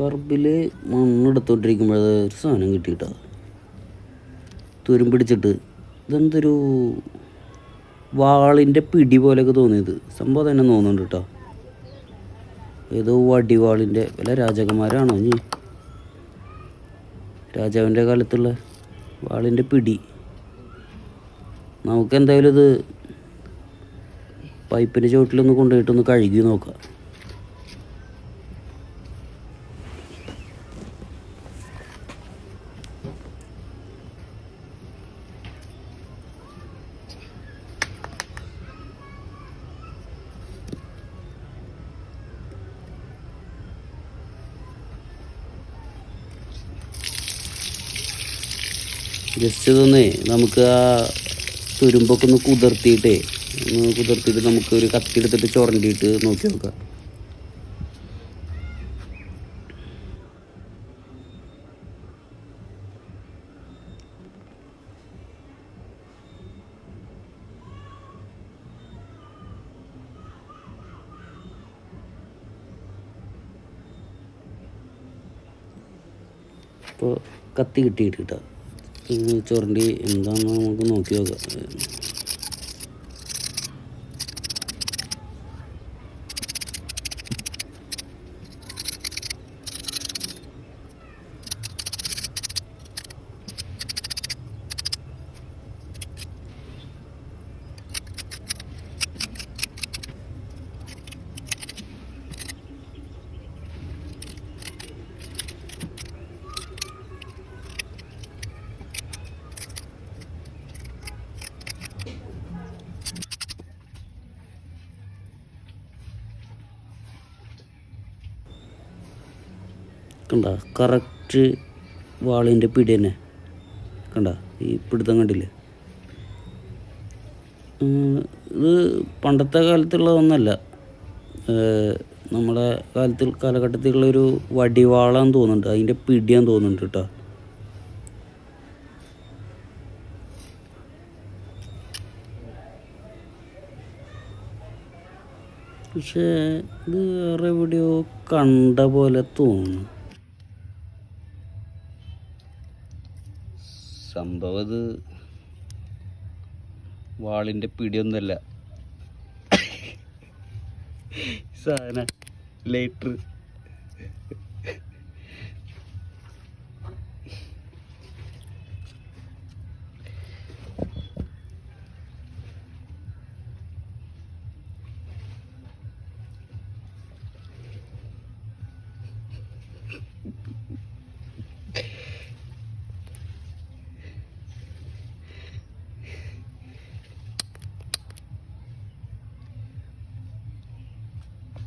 പറമ്പിൽ മണ്ണെടുത്തോണ്ടിരിക്കുമ്പോഴത് ഒരു സാധനം കിട്ടിയിട്ടാ. തുരും പിടിച്ചിട്ട് ഇതെന്തൊരു വാളിന്റെ പിടി പോലെയൊക്കെ തോന്നിയത്. സംഭവം തന്നെ തോന്നുന്നുണ്ട് കേട്ടോ ഏതോ വടിവാളിന്റെ വല്ല രാജകുമാരാണോ ഇനി? രാജാവിന്റെ കാലത്തുള്ള വാളിന്റെ പിടി. നമുക്ക് എന്തായാലും ഇത് പൈപ്പിന്റെ ചുവട്ടിലൊന്ന് കൊണ്ടുപോയിട്ടൊന്ന് കഴുകി നോക്കാം. ജസ്റ്റ് ഇതൊന്ന് നമുക്ക് ആ തുരുമ്പൊക്കെ ഒന്ന് കുതിർത്തിയിട്ട് ഒന്ന് കുതിർത്തിയിട്ട് നമുക്ക് ഒരു കത്തി എടുത്തിട്ട് ചുരണ്ടിയിട്ട് നോക്കി നോക്കാം. ഇപ്പോൾ കത്തി കിട്ടിയിട്ട് കേട്ടോ ചുരണ്ടി എന്താണെന്ന് നമുക്ക് നോക്കി നോക്കാം. കണ്ട? കറക്റ്റ് വാളിന്റെ പിടി തന്നെ. കണ്ട? ഈ പിടുത്തം കണ്ടില്ലേ? ഇത് പണ്ടത്തെ കാലത്തുള്ളതൊന്നല്ല നമ്മുടെ കാലത്തിൽ കാലഘട്ടത്തിലുള്ളൊരു വടിവാളാന്ന് തോന്നുന്നുണ്ട്. അതിന്റെ പിടിയാന്ന് തോന്നുന്നുണ്ട് കേട്ടോ. പക്ഷേ ഇത് വേറെ എവിടെയോ കണ്ട പോലെ തോന്നുന്നു. സംഭവം ഇത് വാളിന്റെ പിടിയൊന്നുമല്ല. സാധന ലൈറ്റർ